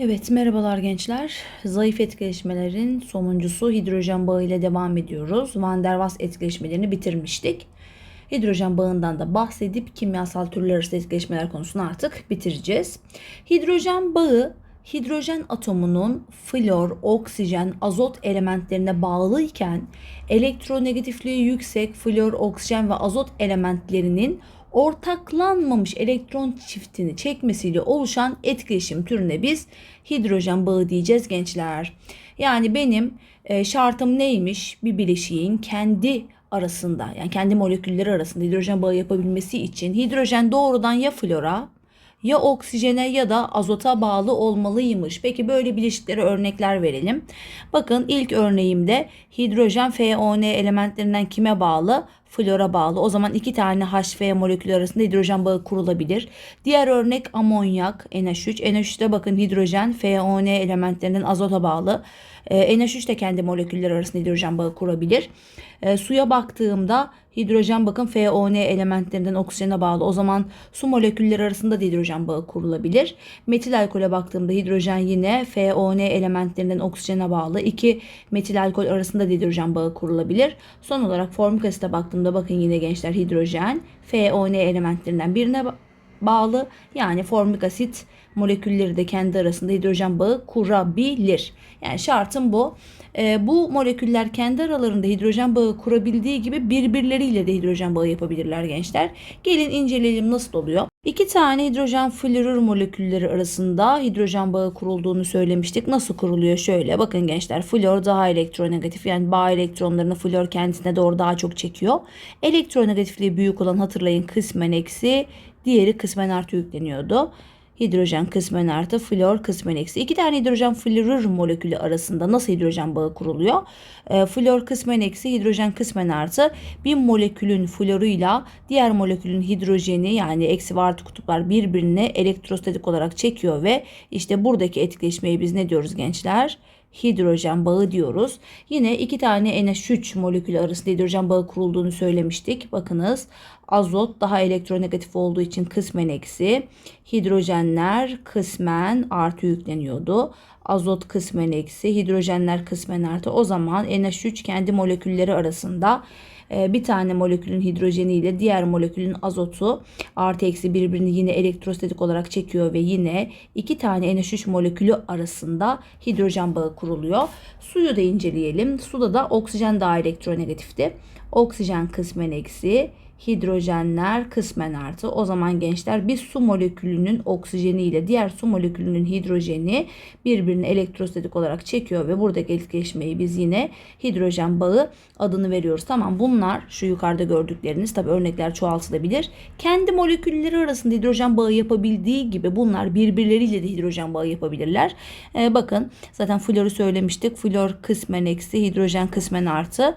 Evet, merhabalar gençler. Zayıf etkileşmelerin sonuncusu hidrojen bağı ile devam ediyoruz. Van der Waals etkileşmelerini bitirmiştik. Hidrojen bağından da bahsedip kimyasal türler arası etkileşmeler konusunu artık bitireceğiz. Hidrojen bağı hidrojen atomunun flor, oksijen, azot elementlerine bağlıyken elektronegatifliği yüksek flor, oksijen ve azot elementlerinin ortaklanmamış elektron çiftini çekmesiyle oluşan etkileşim türüne biz hidrojen bağı diyeceğiz gençler. Yani benim e, şartım neymiş? Bir bileşiğin kendi arasında yani kendi molekülleri arasında hidrojen bağı yapabilmesi için hidrojen doğrudan ya flora ya oksijene ya da azota bağlı olmalıymış. Peki böyle bileşiklere örnekler verelim. Bakın ilk örneğimde hidrojen FeON elementlerinden kime bağlı? Flora bağlı. O zaman iki tane HF molekülü arasında hidrojen bağı kurulabilir. Diğer örnek amonyak NH3. NH3'te bakın hidrojen FeON elementlerinden azota bağlı. Ee, NH3 de kendi molekülleri arasında hidrojen bağı kurabilir. E, suya baktığımda hidrojen bakın FeON elementlerinden oksijene bağlı. O zaman su molekülleri arasında da hidrojen bağı kurulabilir. Metil alkole baktığımda hidrojen yine FeON elementlerinden oksijene bağlı. İki metil alkol arasında da hidrojen bağı kurulabilir. Son olarak formik asite baktığımda bakın yine gençler hidrojen FeON elementlerinden birine bağlı. Yani formik asit molekülleri de kendi arasında hidrojen bağı kurabilir. Yani şartım bu. E, bu moleküller kendi aralarında hidrojen bağı kurabildiği gibi birbirleriyle de hidrojen bağı yapabilirler gençler. Gelin inceleyelim nasıl oluyor. İki tane hidrojen florür molekülleri arasında hidrojen bağı kurulduğunu söylemiştik. Nasıl kuruluyor? Şöyle bakın gençler flor daha elektronegatif yani bağ elektronlarını flor kendisine doğru daha çok çekiyor. Elektronegatifliği büyük olan hatırlayın kısmen eksi diğeri kısmen artı yükleniyordu hidrojen kısmen artı, flor kısmen eksi. İki tane hidrojen florür molekülü arasında nasıl hidrojen bağı kuruluyor? E, flor kısmen eksi, hidrojen kısmen artı. Bir molekülün floruyla diğer molekülün hidrojeni yani eksi ve artı kutuplar birbirine elektrostatik olarak çekiyor ve işte buradaki etkileşmeyi biz ne diyoruz gençler? hidrojen bağı diyoruz. Yine iki tane NH3 molekülü arasında hidrojen bağı kurulduğunu söylemiştik. Bakınız azot daha elektronegatif olduğu için kısmen eksi. Hidrojenler kısmen artı yükleniyordu. Azot kısmen eksi, hidrojenler kısmen artı. O zaman NH3 kendi molekülleri arasında ee, bir tane molekülün hidrojeni ile diğer molekülün azotu artı eksi birbirini yine elektrostatik olarak çekiyor ve yine iki tane NH3 molekülü arasında hidrojen bağı kuruluyor. Suyu da inceleyelim. Suda da oksijen daha elektronegatifti. Oksijen kısmen eksi, hidrojenler kısmen artı. O zaman gençler bir su molekülünün oksijeni ile diğer su molekülünün hidrojeni birbirini elektrostatik olarak çekiyor ve buradaki etkileşmeyi biz yine hidrojen bağı adını veriyoruz. Tamam bunlar şu yukarıda gördükleriniz tabi örnekler çoğaltılabilir. Kendi molekülleri arasında hidrojen bağı yapabildiği gibi bunlar birbirleriyle de hidrojen bağı yapabilirler. Ee, bakın zaten floru söylemiştik. Flor kısmen eksi hidrojen kısmen artı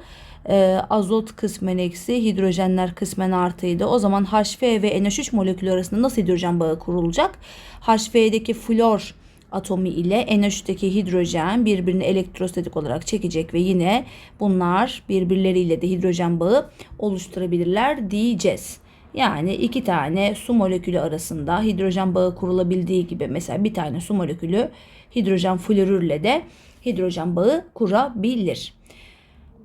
e, azot kısmen eksi, hidrojenler kısmen artıydı. O zaman HF ve NH3 molekülü arasında nasıl hidrojen bağı kurulacak? HF'deki flor atomu ile NH3'teki hidrojen birbirini elektrostatik olarak çekecek ve yine bunlar birbirleriyle de hidrojen bağı oluşturabilirler diyeceğiz. Yani iki tane su molekülü arasında hidrojen bağı kurulabildiği gibi mesela bir tane su molekülü hidrojen florürle de hidrojen bağı kurabilir.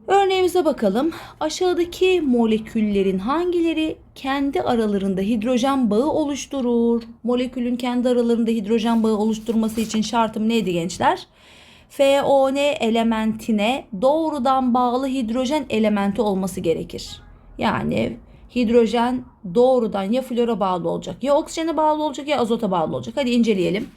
Örneğimize bakalım. Aşağıdaki moleküllerin hangileri kendi aralarında hidrojen bağı oluşturur? Molekülün kendi aralarında hidrojen bağı oluşturması için şartım neydi gençler? FeON elementine doğrudan bağlı hidrojen elementi olması gerekir. Yani hidrojen doğrudan ya flora bağlı olacak ya oksijene bağlı olacak ya azota bağlı olacak. Hadi inceleyelim.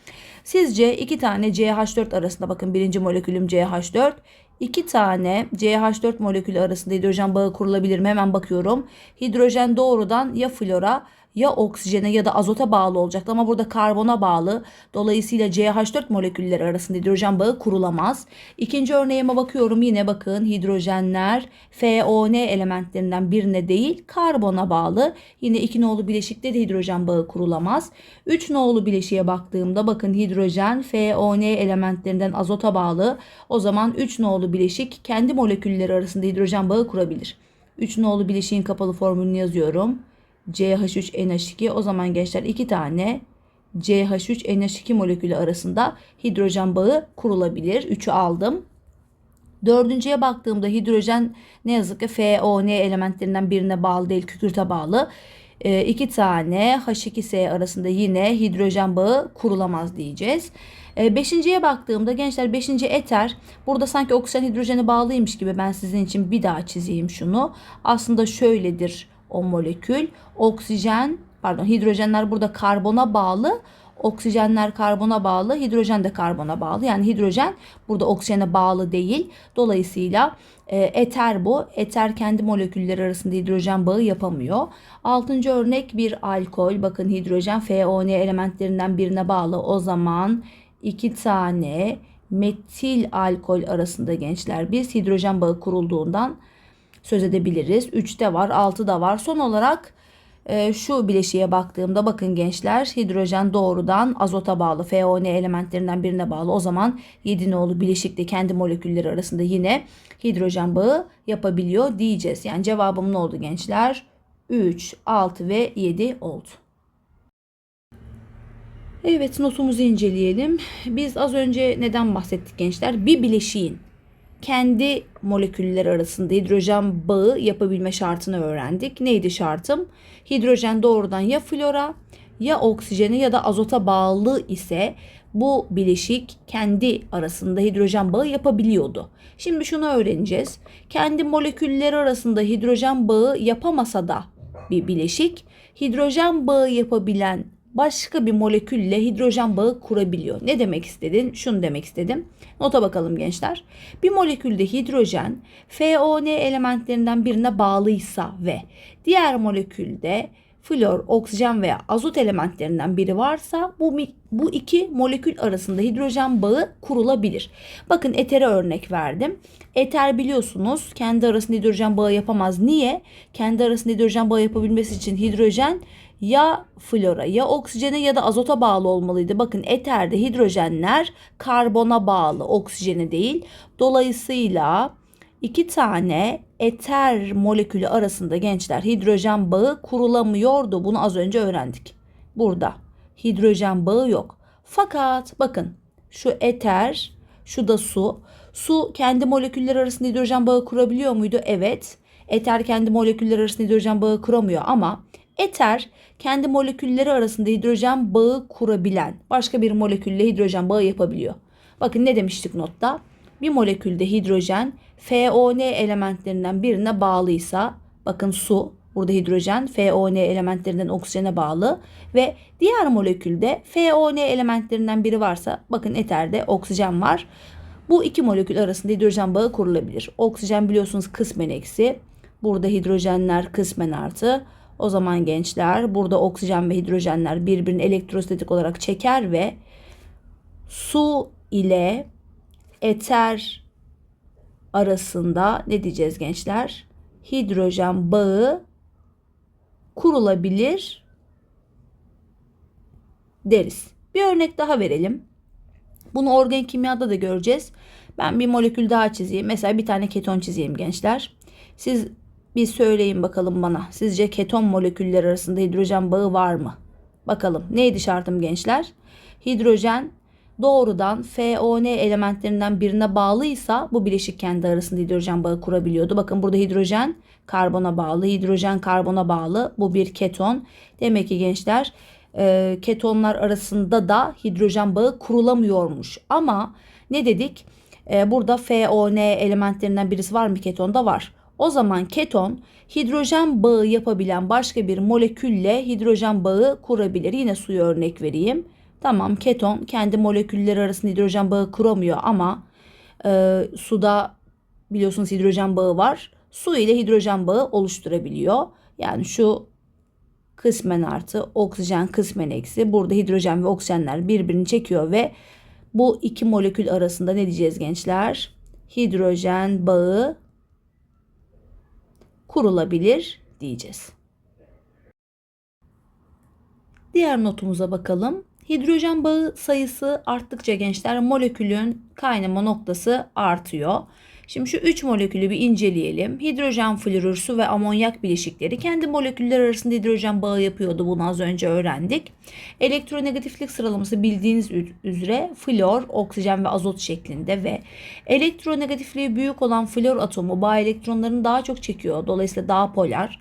Sizce iki tane CH4 arasında bakın birinci molekülüm CH4 iki tane CH4 molekülü arasında hidrojen bağı kurulabilir mi? Hemen bakıyorum. Hidrojen doğrudan ya flora ya oksijene ya da azota bağlı olacaktı ama burada karbona bağlı. Dolayısıyla CH4 molekülleri arasında hidrojen bağı kurulamaz. İkinci örneğime bakıyorum yine bakın hidrojenler FeON elementlerinden birine değil karbona bağlı. Yine 2 nolu bileşikte de hidrojen bağı kurulamaz. 3 nolu bileşiğe baktığımda bakın hidrojen FeON elementlerinden azota bağlı. O zaman 3 nolu bileşik kendi molekülleri arasında hidrojen bağı kurabilir. 3 nolu bileşiğin kapalı formülünü yazıyorum. CH3NH2 o zaman gençler iki tane CH3 NH2 molekülü arasında hidrojen bağı kurulabilir. 3'ü aldım. Dördüncüye baktığımda hidrojen ne yazık ki FON elementlerinden birine bağlı değil, kükürte bağlı. E, tane H2S arasında yine hidrojen bağı kurulamaz diyeceğiz. E, beşinciye baktığımda gençler beşinci eter. Burada sanki oksijen hidrojeni bağlıymış gibi ben sizin için bir daha çizeyim şunu. Aslında şöyledir o molekül. Oksijen pardon hidrojenler burada karbona bağlı. Oksijenler karbona bağlı, hidrojen de karbona bağlı. Yani hidrojen burada oksijene bağlı değil. Dolayısıyla e, eter bu. Eter kendi molekülleri arasında hidrojen bağı yapamıyor. Altıncı örnek bir alkol. Bakın hidrojen FON elementlerinden birine bağlı. O zaman iki tane metil alkol arasında gençler biz hidrojen bağı kurulduğundan söz edebiliriz. 3'te var, 6'da var. Son olarak e, şu bileşiğe baktığımda bakın gençler hidrojen doğrudan azota bağlı FON elementlerinden birine bağlı. O zaman 7 nolu bileşikte kendi molekülleri arasında yine hidrojen bağı yapabiliyor diyeceğiz. Yani cevabım ne oldu gençler? 3, 6 ve 7 oldu. Evet notumuzu inceleyelim. Biz az önce neden bahsettik gençler? Bir bileşiğin kendi moleküller arasında hidrojen bağı yapabilme şartını öğrendik. Neydi şartım? Hidrojen doğrudan ya flora ya oksijene ya da azota bağlı ise bu bileşik kendi arasında hidrojen bağı yapabiliyordu. Şimdi şunu öğreneceğiz. Kendi molekülleri arasında hidrojen bağı yapamasa da bir bileşik hidrojen bağı yapabilen başka bir molekülle hidrojen bağı kurabiliyor. Ne demek istedin? Şunu demek istedim. Nota bakalım gençler. Bir molekülde hidrojen FON elementlerinden birine bağlıysa ve diğer molekülde flor, oksijen veya azot elementlerinden biri varsa bu bu iki molekül arasında hidrojen bağı kurulabilir. Bakın etere örnek verdim. Eter biliyorsunuz kendi arasında hidrojen bağı yapamaz. Niye? Kendi arasında hidrojen bağı yapabilmesi için hidrojen ya flora ya oksijene ya da azota bağlı olmalıydı. Bakın eterde hidrojenler karbona bağlı, oksijene değil. Dolayısıyla iki tane eter molekülü arasında gençler hidrojen bağı kurulamıyordu. Bunu az önce öğrendik. Burada hidrojen bağı yok. Fakat bakın şu eter, şu da su. Su kendi moleküller arasında hidrojen bağı kurabiliyor muydu? Evet. Eter kendi moleküller arasında hidrojen bağı kuramıyor ama eter kendi molekülleri arasında hidrojen bağı kurabilen başka bir molekülle hidrojen bağı yapabiliyor. Bakın ne demiştik notta? Bir molekülde hidrojen FON elementlerinden birine bağlıysa bakın su burada hidrojen FON elementlerinden oksijene bağlı ve diğer molekülde FON elementlerinden biri varsa bakın eterde oksijen var. Bu iki molekül arasında hidrojen bağı kurulabilir. Oksijen biliyorsunuz kısmen eksi. Burada hidrojenler kısmen artı. O zaman gençler burada oksijen ve hidrojenler birbirini elektrostatik olarak çeker ve su ile eter arasında ne diyeceğiz gençler? Hidrojen bağı kurulabilir deriz. Bir örnek daha verelim. Bunu organik kimyada da göreceğiz. Ben bir molekül daha çizeyim. Mesela bir tane keton çizeyim gençler. Siz bir söyleyin bakalım bana. Sizce keton molekülleri arasında hidrojen bağı var mı? Bakalım. Neydi şartım gençler? Hidrojen doğrudan FON elementlerinden birine bağlıysa bu bileşik kendi arasında hidrojen bağı kurabiliyordu. Bakın burada hidrojen karbona bağlı, hidrojen karbona bağlı. Bu bir keton. Demek ki gençler e, ketonlar arasında da hidrojen bağı kurulamıyormuş. Ama ne dedik? E, burada FON elementlerinden birisi var mı ketonda? Var. O zaman keton hidrojen bağı yapabilen başka bir molekülle hidrojen bağı kurabilir. Yine suyu örnek vereyim. Tamam keton kendi molekülleri arasında hidrojen bağı kuramıyor ama e, suda biliyorsunuz hidrojen bağı var. Su ile hidrojen bağı oluşturabiliyor. Yani şu kısmen artı oksijen kısmen eksi. Burada hidrojen ve oksijenler birbirini çekiyor ve bu iki molekül arasında ne diyeceğiz gençler? Hidrojen bağı kurulabilir diyeceğiz. Diğer notumuza bakalım. Hidrojen bağı sayısı arttıkça gençler molekülün kaynama noktası artıyor. Şimdi şu 3 molekülü bir inceleyelim. Hidrojen florür, su ve amonyak bileşikleri kendi moleküller arasında hidrojen bağı yapıyordu. Bunu az önce öğrendik. Elektronegatiflik sıralaması bildiğiniz üzere flor, oksijen ve azot şeklinde ve elektronegatifliği büyük olan flor atomu bağ elektronlarını daha çok çekiyor. Dolayısıyla daha polar.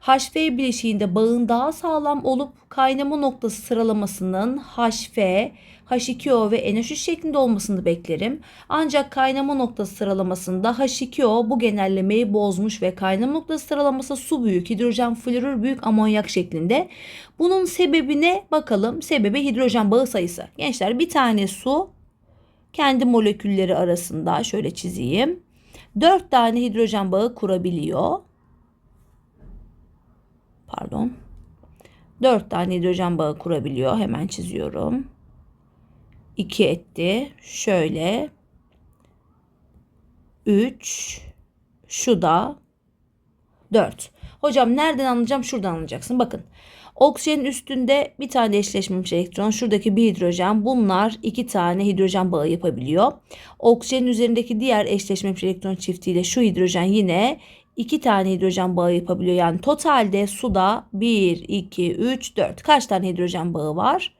HV bileşiğinde bağın daha sağlam olup kaynama noktası sıralamasının HV, H2O ve NH3 şeklinde olmasını beklerim. Ancak kaynama noktası sıralamasında H2O bu genellemeyi bozmuş ve kaynama noktası sıralaması su büyük, hidrojen florür büyük, amonyak şeklinde. Bunun sebebine bakalım. Sebebi hidrojen bağı sayısı. Gençler bir tane su kendi molekülleri arasında şöyle çizeyim. 4 tane hidrojen bağı kurabiliyor. Pardon. 4 tane hidrojen bağı kurabiliyor. Hemen çiziyorum. 2 etti. Şöyle 3 şu da 4. Hocam nereden anlayacağım? Şuradan anlayacaksın. Bakın. Oksijenin üstünde bir tane eşleşmemiş elektron. Şuradaki bir hidrojen. Bunlar iki tane hidrojen bağı yapabiliyor. Oksijenin üzerindeki diğer eşleşmemiş elektron çiftiyle şu hidrojen yine iki tane hidrojen bağı yapabiliyor. Yani totalde suda 1, 2, 3, 4. Kaç tane hidrojen bağı var?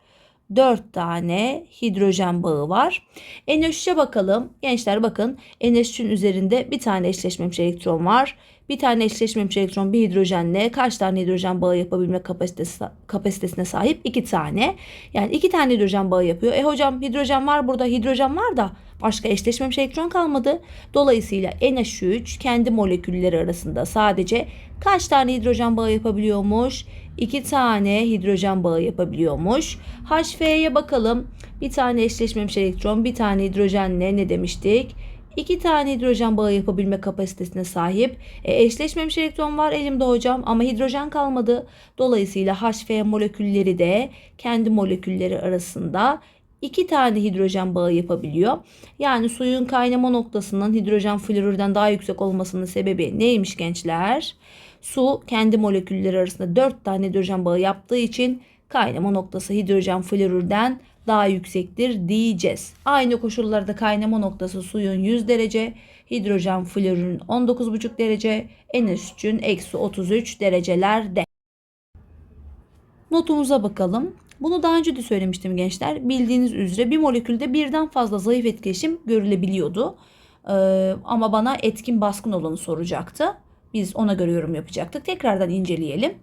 4 tane hidrojen bağı var. NH3'e bakalım. Gençler bakın NH3'ün üzerinde bir tane eşleşmemiş elektron var. Bir tane eşleşmemiş elektron bir hidrojenle kaç tane hidrojen bağı yapabilme kapasitesi, kapasitesine sahip? 2 tane. Yani 2 tane hidrojen bağı yapıyor. E hocam hidrojen var burada hidrojen var da başka eşleşmemiş elektron kalmadı. Dolayısıyla NH3 kendi molekülleri arasında sadece kaç tane hidrojen bağı yapabiliyormuş? 2 tane hidrojen bağı yapabiliyormuş. HV'ye bakalım. Bir tane eşleşmemiş elektron, bir tane hidrojenle ne demiştik? İki tane hidrojen bağı yapabilme kapasitesine sahip. E, eşleşmemiş elektron var elimde hocam ama hidrojen kalmadı. Dolayısıyla HV molekülleri de kendi molekülleri arasında iki tane hidrojen bağı yapabiliyor. Yani suyun kaynama noktasının hidrojen florürden daha yüksek olmasının sebebi neymiş gençler? Su kendi molekülleri arasında 4 tane hidrojen bağı yaptığı için kaynama noktası hidrojen florürden daha yüksektir diyeceğiz. Aynı koşullarda kaynama noktası suyun 100 derece, hidrojen florürün 19,5 derece, NH3'ün eksi 33 derecelerde. Notumuza bakalım. Bunu daha önce de söylemiştim gençler. Bildiğiniz üzere bir molekülde birden fazla zayıf etkileşim görülebiliyordu. Ee, ama bana etkin baskın olanı soracaktı. Biz ona göre yorum yapacaktık. Tekrardan inceleyelim.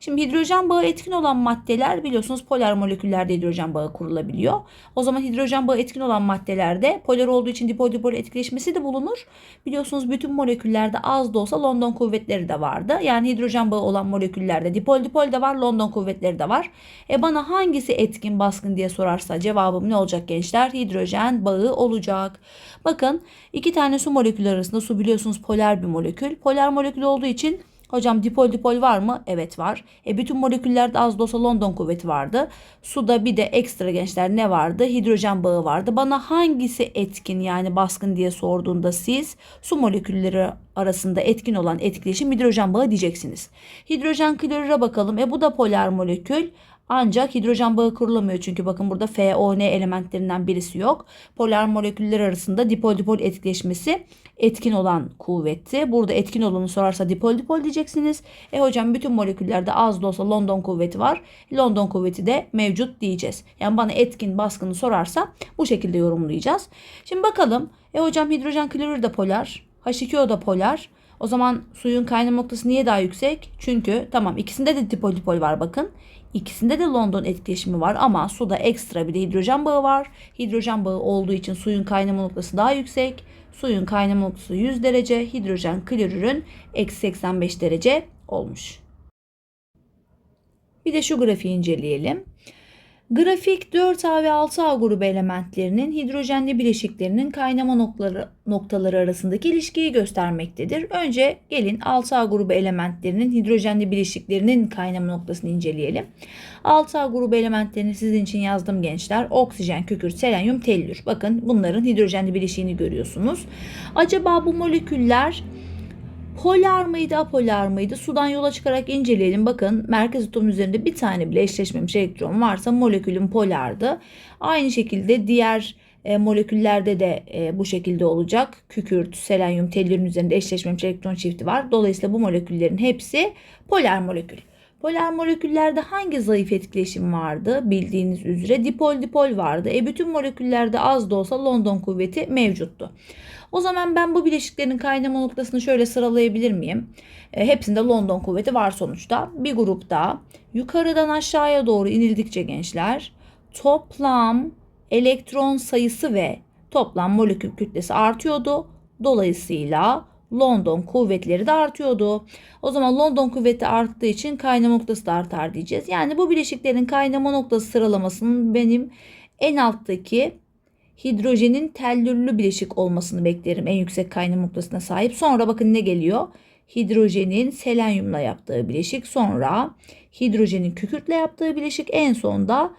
Şimdi hidrojen bağı etkin olan maddeler biliyorsunuz polar moleküllerde hidrojen bağı kurulabiliyor. O zaman hidrojen bağı etkin olan maddelerde polar olduğu için dipol dipol etkileşmesi de bulunur. Biliyorsunuz bütün moleküllerde az da olsa London kuvvetleri de vardı. Yani hidrojen bağı olan moleküllerde dipol dipol de var, London kuvvetleri de var. E bana hangisi etkin baskın diye sorarsa cevabım ne olacak gençler? Hidrojen bağı olacak. Bakın iki tane su molekülü arasında su biliyorsunuz polar bir molekül. Polar molekül olduğu için Hocam dipol dipol var mı? Evet var. E bütün moleküllerde az da olsa London kuvveti vardı. Suda bir de ekstra gençler ne vardı? Hidrojen bağı vardı. Bana hangisi etkin yani baskın diye sorduğunda siz su molekülleri arasında etkin olan etkileşim hidrojen bağı diyeceksiniz. Hidrojen klorüre bakalım. E bu da polar molekül. Ancak hidrojen bağı kurulamıyor çünkü bakın burada FON elementlerinden birisi yok. Polar moleküller arasında dipol dipol etkileşmesi etkin olan kuvvetti. Burada etkin olanı sorarsa dipol dipol diyeceksiniz. E hocam bütün moleküllerde az da olsa London kuvveti var. London kuvveti de mevcut diyeceğiz. Yani bana etkin baskını sorarsa bu şekilde yorumlayacağız. Şimdi bakalım. E hocam hidrojen klorür de polar. H2O da polar. O zaman suyun kaynama noktası niye daha yüksek? Çünkü tamam ikisinde de dipol dipol var bakın. İkisinde de London etkileşimi var ama suda ekstra bir de hidrojen bağı var. Hidrojen bağı olduğu için suyun kaynama noktası daha yüksek. Suyun kaynama noktası 100 derece, hidrojen klorürün eksi 85 derece olmuş. Bir de şu grafiği inceleyelim. Grafik 4A ve 6A grubu elementlerinin hidrojenli bileşiklerinin kaynama noktaları, noktaları arasındaki ilişkiyi göstermektedir. Önce gelin 6A grubu elementlerinin hidrojenli bileşiklerinin kaynama noktasını inceleyelim. 6A grubu elementlerini sizin için yazdım gençler. Oksijen, kükürt, selenyum, tellür. Bakın bunların hidrojenli bileşiğini görüyorsunuz. Acaba bu moleküller Polar mıydı, apolar mıydı? Sudan yola çıkarak inceleyelim. Bakın merkez atom üzerinde bir tane bile eşleşmemiş elektron varsa molekülün polardı. Aynı şekilde diğer E, moleküllerde de e, bu şekilde olacak. Kükürt, selenyum, tellürün üzerinde eşleşmemiş elektron çifti var. Dolayısıyla bu moleküllerin hepsi polar molekül. Polar moleküllerde hangi zayıf etkileşim vardı? Bildiğiniz üzere dipol dipol vardı. E bütün moleküllerde az da olsa London kuvveti mevcuttu. O zaman ben bu bileşiklerin kaynama noktasını şöyle sıralayabilir miyim? E, hepsinde London kuvveti var sonuçta. Bir grupta yukarıdan aşağıya doğru inildikçe gençler toplam elektron sayısı ve toplam molekül kütlesi artıyordu. Dolayısıyla London kuvvetleri de artıyordu. O zaman London kuvveti arttığı için kaynama noktası da artar diyeceğiz. Yani bu bileşiklerin kaynama noktası sıralamasının benim en alttaki hidrojenin tellürlü bileşik olmasını beklerim en yüksek kaynama noktasına sahip. Sonra bakın ne geliyor? Hidrojenin selenyumla yaptığı bileşik, sonra hidrojenin kükürtle yaptığı bileşik, en sonda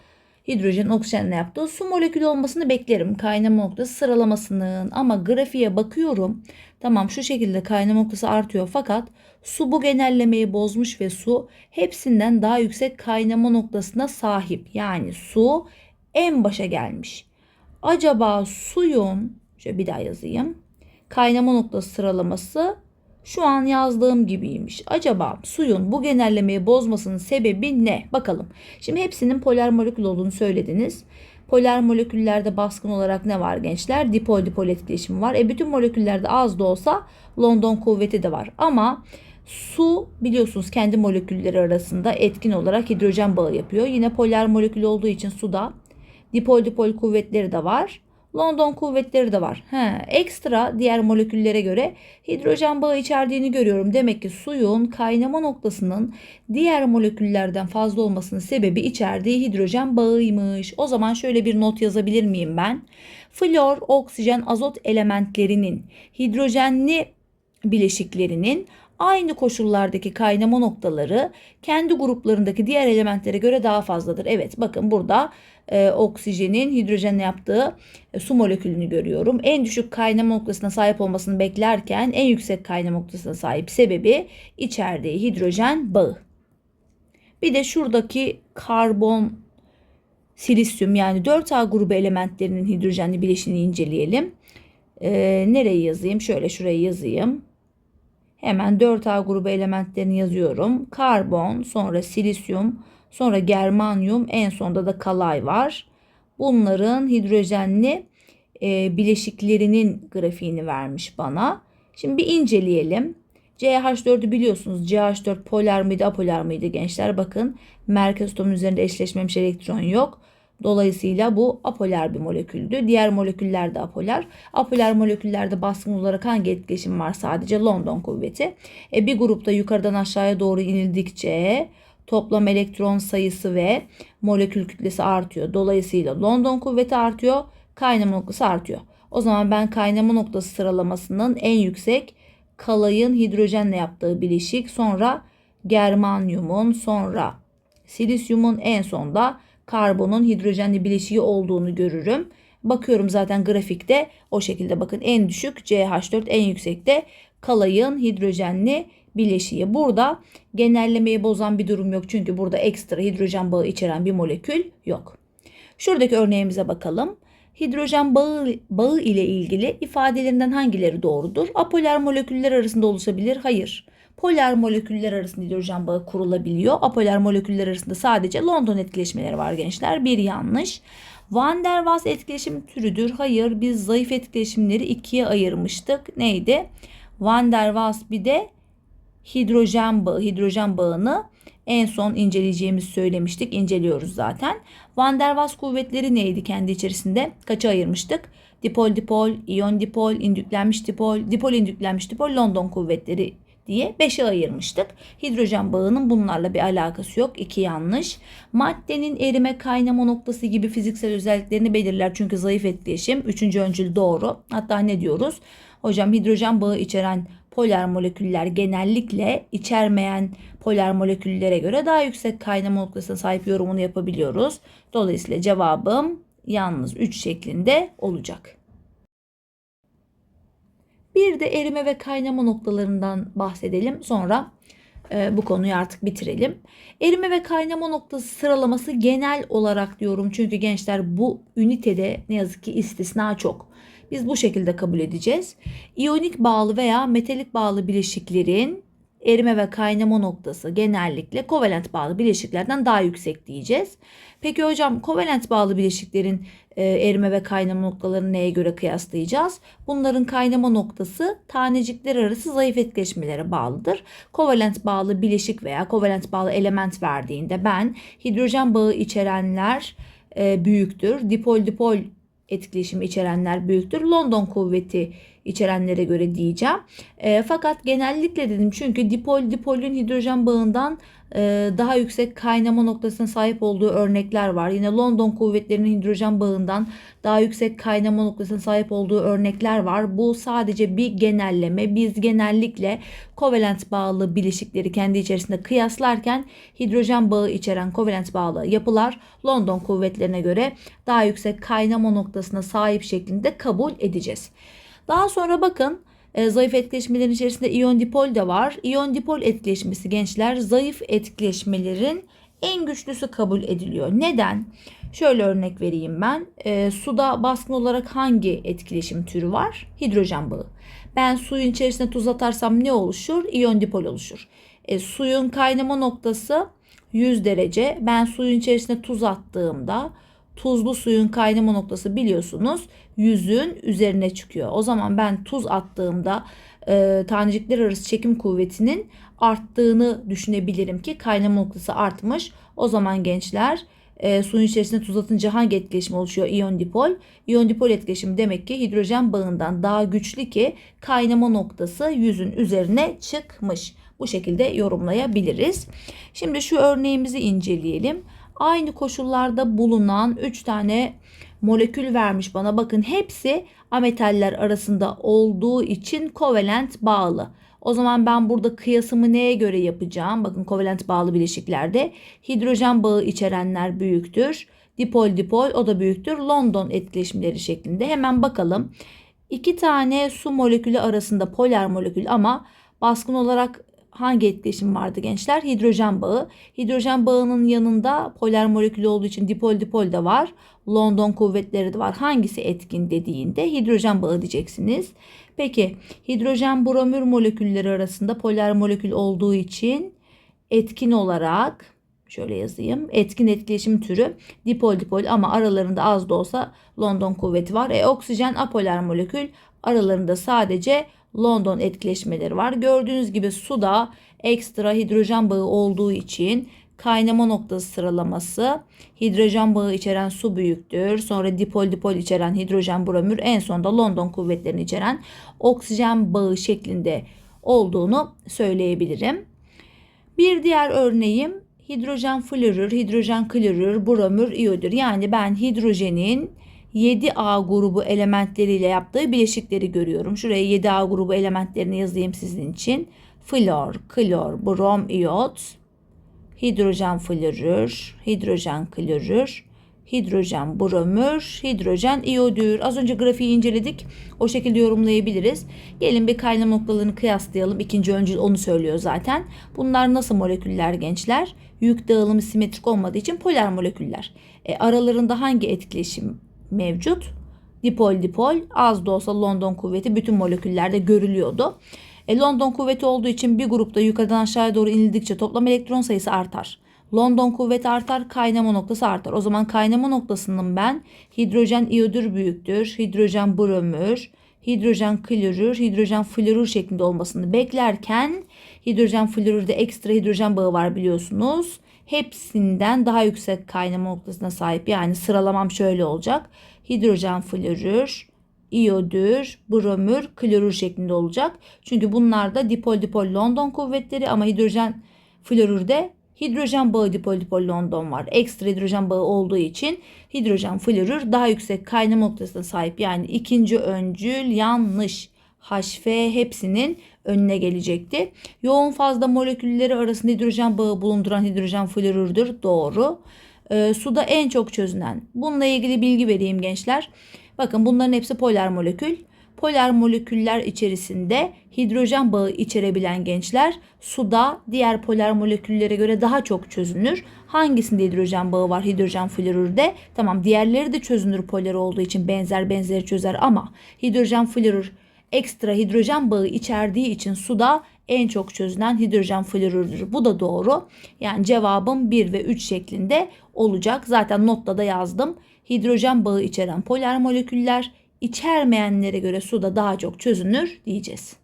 hidrojenin oksijenle yaptığı su molekülü olmasını beklerim kaynama noktası sıralamasının. Ama grafiğe bakıyorum. Tamam şu şekilde kaynama noktası artıyor fakat su bu genellemeyi bozmuş ve su hepsinden daha yüksek kaynama noktasına sahip. Yani su en başa gelmiş. Acaba suyun, şöyle bir daha yazayım. Kaynama noktası sıralaması şu an yazdığım gibiymiş. Acaba suyun bu genellemeyi bozmasının sebebi ne? Bakalım. Şimdi hepsinin polar molekül olduğunu söylediniz. Polar moleküllerde baskın olarak ne var gençler? Dipol dipol etkileşimi var. E bütün moleküllerde az da olsa London kuvveti de var. Ama su biliyorsunuz kendi molekülleri arasında etkin olarak hidrojen bağı yapıyor. Yine polar molekül olduğu için suda dipol dipol kuvvetleri de var. London kuvvetleri de var. He, ekstra diğer moleküllere göre hidrojen bağı içerdiğini görüyorum. Demek ki suyun kaynama noktasının diğer moleküllerden fazla olmasının sebebi içerdiği hidrojen bağıymış. O zaman şöyle bir not yazabilir miyim ben? Flor, oksijen, azot elementlerinin hidrojenli bileşiklerinin aynı koşullardaki kaynama noktaları kendi gruplarındaki diğer elementlere göre daha fazladır. Evet bakın burada e, oksijenin hidrojenle yaptığı e, su molekülünü görüyorum. En düşük kaynama noktasına sahip olmasını beklerken en yüksek kaynama noktasına sahip sebebi içerdiği hidrojen bağı. Bir de şuradaki karbon silisyum yani 4A grubu elementlerinin hidrojenli bileşini inceleyelim. Ee, nereye yazayım? Şöyle şuraya yazayım. Hemen 4A grubu elementlerini yazıyorum. Karbon, sonra silisyum, sonra germanyum, en sonda da kalay var. Bunların hidrojenli e, bileşiklerinin grafiğini vermiş bana. Şimdi bir inceleyelim. CH4'ü biliyorsunuz. CH4 polar mıydı, apolar mıydı gençler? Bakın merkez atomun üzerinde eşleşmemiş elektron yok. Dolayısıyla bu apolar bir moleküldü. Diğer moleküller de apolar. Apolar moleküllerde baskın olarak hangi etkileşim var? Sadece London kuvveti. E, bir grupta yukarıdan aşağıya doğru inildikçe toplam elektron sayısı ve molekül kütlesi artıyor. Dolayısıyla London kuvveti artıyor, kaynama noktası artıyor. O zaman ben kaynama noktası sıralamasının en yüksek kalayın hidrojenle yaptığı bileşik, sonra germanyumun, sonra silisyumun en sonda karbonun hidrojenli bileşiği olduğunu görürüm. Bakıyorum zaten grafikte o şekilde bakın en düşük CH4 en yüksekte kalayın hidrojenli bileşiği. Burada genellemeyi bozan bir durum yok. Çünkü burada ekstra hidrojen bağı içeren bir molekül yok. Şuradaki örneğimize bakalım. Hidrojen bağı, bağı ile ilgili ifadelerinden hangileri doğrudur? Apolar moleküller arasında oluşabilir. Hayır. Polar moleküller arasında hidrojen bağı kurulabiliyor. Apolar moleküller arasında sadece London etkileşmeleri var gençler. Bir yanlış. Van der Waals etkileşim türüdür. Hayır biz zayıf etkileşimleri ikiye ayırmıştık. Neydi? Van der Waals bir de hidrojen bağı, hidrojen bağını en son inceleyeceğimizi söylemiştik. İnceliyoruz zaten. Van der Waals kuvvetleri neydi kendi içerisinde? Kaça ayırmıştık? Dipol dipol, iyon dipol, indüklenmiş dipol, dipol indüklenmiş dipol, London kuvvetleri diye 5'e ayırmıştık. Hidrojen bağının bunlarla bir alakası yok. İki yanlış. Maddenin erime kaynama noktası gibi fiziksel özelliklerini belirler. Çünkü zayıf etkileşim. Üçüncü öncül doğru. Hatta ne diyoruz? Hocam hidrojen bağı içeren polar moleküller genellikle içermeyen polar moleküllere göre daha yüksek kaynama noktasına sahip yorumunu yapabiliyoruz. Dolayısıyla cevabım yalnız 3 şeklinde olacak. Bir de erime ve kaynama noktalarından bahsedelim. Sonra e, bu konuyu artık bitirelim. Erime ve kaynama noktası sıralaması genel olarak diyorum. Çünkü gençler bu ünitede ne yazık ki istisna çok. Biz bu şekilde kabul edeceğiz. İyonik bağlı veya metalik bağlı bileşiklerin erime ve kaynama noktası genellikle kovalent bağlı bileşiklerden daha yüksek diyeceğiz. Peki hocam kovalent bağlı bileşiklerin e, erime ve kaynama noktalarını neye göre kıyaslayacağız? Bunların kaynama noktası tanecikler arası zayıf etkileşmelere bağlıdır. Kovalent bağlı bileşik veya kovalent bağlı element verdiğinde ben hidrojen bağı içerenler e, büyüktür. Dipol dipol etkileşimi içerenler büyüktür. London kuvveti içerenlere göre diyeceğim. E, fakat genellikle dedim çünkü dipol dipolün hidrojen bağından e, daha yüksek kaynama noktasına sahip olduğu örnekler var. Yine London kuvvetlerinin hidrojen bağından daha yüksek kaynama noktasına sahip olduğu örnekler var. Bu sadece bir genelleme. Biz genellikle kovalent bağlı bileşikleri kendi içerisinde kıyaslarken hidrojen bağı içeren kovalent bağlı yapılar London kuvvetlerine göre daha yüksek kaynama noktasına sahip şeklinde kabul edeceğiz. Daha sonra bakın e, zayıf etkileşmelerin içerisinde iyon dipol de var. İyon dipol etkileşmesi gençler zayıf etkileşmelerin en güçlüsü kabul ediliyor. Neden? Şöyle örnek vereyim ben. E, suda baskın olarak hangi etkileşim türü var? Hidrojen bağı. Ben suyun içerisine tuz atarsam ne oluşur? İyon dipol oluşur. E, suyun kaynama noktası 100 derece. Ben suyun içerisine tuz attığımda tuzlu suyun kaynama noktası biliyorsunuz yüzün üzerine çıkıyor. O zaman ben tuz attığımda e, tanecikler arası çekim kuvvetinin arttığını düşünebilirim ki kaynama noktası artmış. O zaman gençler e, suyun içerisine tuz atınca hangi etkileşim oluşuyor? İyon dipol. İyon dipol etkileşimi demek ki hidrojen bağından daha güçlü ki kaynama noktası yüzün üzerine çıkmış. Bu şekilde yorumlayabiliriz. Şimdi şu örneğimizi inceleyelim aynı koşullarda bulunan 3 tane molekül vermiş bana. Bakın hepsi ametaller arasında olduğu için kovalent bağlı. O zaman ben burada kıyasımı neye göre yapacağım? Bakın kovalent bağlı bileşiklerde hidrojen bağı içerenler büyüktür. Dipol dipol o da büyüktür. London etkileşimleri şeklinde. Hemen bakalım. İki tane su molekülü arasında polar molekül ama baskın olarak hangi etkileşim vardı gençler? Hidrojen bağı. Hidrojen bağının yanında polar molekülü olduğu için dipol dipol de var. London kuvvetleri de var. Hangisi etkin dediğinde hidrojen bağı diyeceksiniz. Peki hidrojen bromür molekülleri arasında polar molekül olduğu için etkin olarak şöyle yazayım. Etkin etkileşim türü dipol dipol ama aralarında az da olsa London kuvveti var. E, oksijen apolar molekül aralarında sadece London etkileşmeleri var. Gördüğünüz gibi suda ekstra hidrojen bağı olduğu için kaynama noktası sıralaması hidrojen bağı içeren su büyüktür. Sonra dipol dipol içeren hidrojen bromür en sonda London kuvvetlerini içeren oksijen bağı şeklinde olduğunu söyleyebilirim. Bir diğer örneğim hidrojen florür, hidrojen klorür, bromür, iyodür. Yani ben hidrojenin 7A grubu elementleriyle yaptığı bileşikleri görüyorum. Şuraya 7A grubu elementlerini yazayım sizin için. Flor, klor, brom, iyot, hidrojen florür, hidrojen klorür, hidrojen bromür, hidrojen iyodür. Az önce grafiği inceledik. O şekilde yorumlayabiliriz. Gelin bir kaynama noktalarını kıyaslayalım. İkinci öncül onu söylüyor zaten. Bunlar nasıl moleküller gençler? Yük dağılımı simetrik olmadığı için polar moleküller. E, aralarında hangi etkileşim mevcut. Dipol dipol az da olsa London kuvveti bütün moleküllerde görülüyordu. E, London kuvveti olduğu için bir grupta yukarıdan aşağıya doğru inildikçe toplam elektron sayısı artar. London kuvveti artar, kaynama noktası artar. O zaman kaynama noktasının ben hidrojen iyodür büyüktür, hidrojen bromür, hidrojen klorür, hidrojen florür şeklinde olmasını beklerken hidrojen florürde ekstra hidrojen bağı var biliyorsunuz hepsinden daha yüksek kaynama noktasına sahip. Yani sıralamam şöyle olacak. Hidrojen florür, iyodür, bromür, klorür şeklinde olacak. Çünkü bunlar da dipol dipol London kuvvetleri ama hidrojen florürde hidrojen bağı dipol dipol London var. Ekstra hidrojen bağı olduğu için hidrojen florür daha yüksek kaynama noktasına sahip. Yani ikinci öncül yanlış. HF hepsinin önüne gelecekti. Yoğun fazla molekülleri arasında hidrojen bağı bulunduran hidrojen florürdür. Doğru. E, suda en çok çözünen. Bununla ilgili bilgi vereyim gençler. Bakın bunların hepsi polar molekül. polar moleküller içerisinde hidrojen bağı içerebilen gençler suda diğer polar moleküllere göre daha çok çözünür. Hangisinde hidrojen bağı var hidrojen florürde? Tamam diğerleri de çözünür polar olduğu için benzer benzeri çözer ama hidrojen florür ekstra hidrojen bağı içerdiği için suda en çok çözünen hidrojen florürdür. Bu da doğru. Yani cevabım 1 ve 3 şeklinde olacak. Zaten notta da yazdım. Hidrojen bağı içeren polar moleküller içermeyenlere göre suda daha çok çözünür diyeceğiz.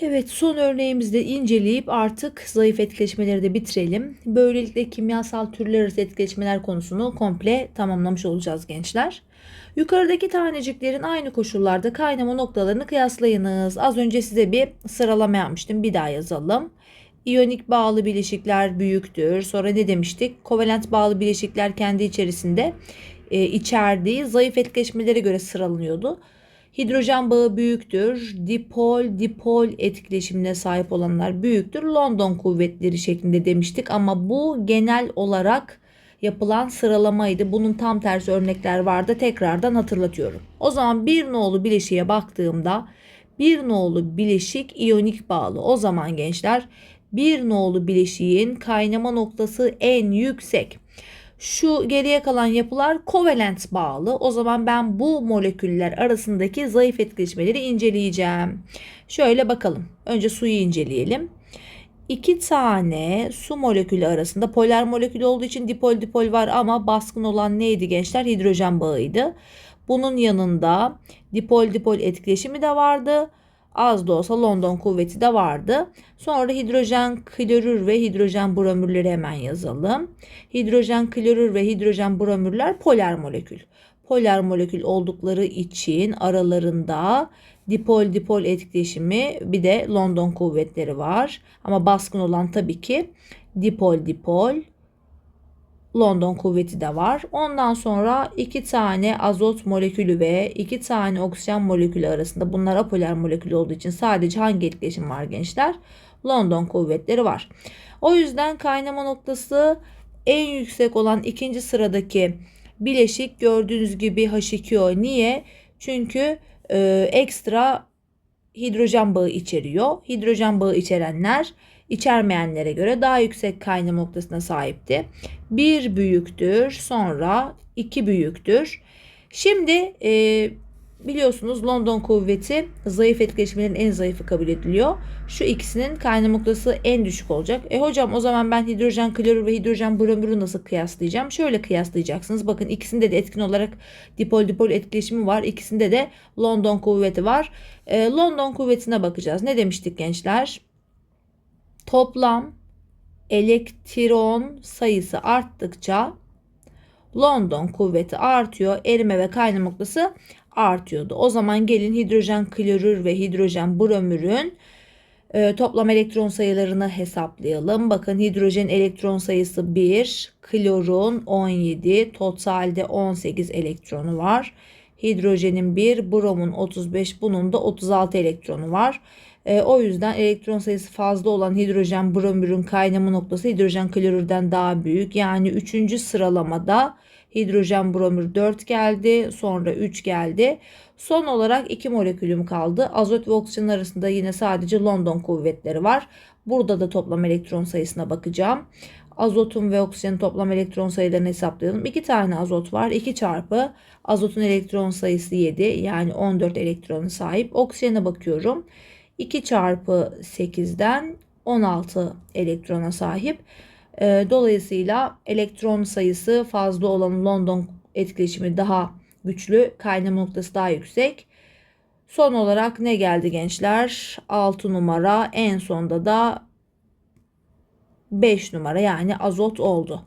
Evet son örneğimizde inceleyip artık zayıf etkileşmeleri de bitirelim. Böylelikle kimyasal türler arası etkileşmeler konusunu komple tamamlamış olacağız gençler. Yukarıdaki taneciklerin aynı koşullarda kaynama noktalarını kıyaslayınız. Az önce size bir sıralama yapmıştım. Bir daha yazalım. İyonik bağlı bileşikler büyüktür. Sonra ne demiştik? Kovalent bağlı bileşikler kendi içerisinde e, içerdiği zayıf etkileşmelere göre sıralanıyordu. Hidrojen bağı büyüktür. Dipol dipol etkileşimine sahip olanlar büyüktür. London kuvvetleri şeklinde demiştik ama bu genel olarak yapılan sıralamaydı. Bunun tam tersi örnekler vardı. Tekrardan hatırlatıyorum. O zaman bir nolu bileşiğe baktığımda bir nolu bileşik iyonik bağlı. O zaman gençler bir nolu bileşiğin kaynama noktası en yüksek. Şu geriye kalan yapılar kovalent bağlı. O zaman ben bu moleküller arasındaki zayıf etkileşmeleri inceleyeceğim. Şöyle bakalım. Önce suyu inceleyelim. İki tane su molekülü arasında polar molekül olduğu için dipol dipol var ama baskın olan neydi gençler? Hidrojen bağıydı. Bunun yanında dipol dipol etkileşimi de vardı. Az da olsa London kuvveti de vardı. Sonra hidrojen klorür ve hidrojen bromürleri hemen yazalım. Hidrojen klorür ve hidrojen bromürler polar molekül. Polar molekül oldukları için aralarında dipol dipol etkileşimi bir de London kuvvetleri var. Ama baskın olan tabii ki dipol dipol London kuvveti de var. Ondan sonra iki tane azot molekülü ve iki tane oksijen molekülü arasında bunlar apolar molekül olduğu için sadece hangi etkileşim var gençler? London kuvvetleri var. O yüzden kaynama noktası en yüksek olan ikinci sıradaki bileşik gördüğünüz gibi H2O. Niye? Çünkü e, ekstra hidrojen bağı içeriyor. Hidrojen bağı içerenler içermeyenlere göre daha yüksek kaynama noktasına sahipti. 1 büyüktür sonra 2 büyüktür. Şimdi e, biliyorsunuz London kuvveti zayıf etkileşimlerin en zayıfı kabul ediliyor. Şu ikisinin kaynama noktası en düşük olacak. E hocam o zaman ben hidrojen klorür ve hidrojen bromürü nasıl kıyaslayacağım? Şöyle kıyaslayacaksınız. Bakın ikisinde de etkin olarak dipol dipol etkileşimi var. İkisinde de London kuvveti var. E, London kuvvetine bakacağız. Ne demiştik gençler? Toplam elektron sayısı arttıkça London kuvveti artıyor. Erime ve kaynama noktası artıyordu. O zaman gelin hidrojen klorür ve hidrojen bromürün e, toplam elektron sayılarını hesaplayalım. Bakın hidrojen elektron sayısı 1, klorun 17, totalde 18 elektronu var. Hidrojenin 1, bromun 35, bunun da 36 elektronu var. E, o yüzden elektron sayısı fazla olan hidrojen bromürün kaynama noktası hidrojen klorürden daha büyük. Yani 3. sıralamada hidrojen bromür 4 geldi. Sonra 3 geldi. Son olarak 2 molekülüm kaldı. Azot ve oksijen arasında yine sadece London kuvvetleri var. Burada da toplam elektron sayısına bakacağım. Azotun ve oksijenin toplam elektron sayılarını hesaplayalım. 2 tane azot var. 2 çarpı azotun elektron sayısı 7 yani 14 elektronu sahip. Oksijene bakıyorum. 2 çarpı 8'den 16 elektrona sahip. Ee, dolayısıyla elektron sayısı fazla olan London etkileşimi daha güçlü. Kaynama noktası daha yüksek. Son olarak ne geldi gençler? 6 numara en sonda da 5 numara yani azot oldu.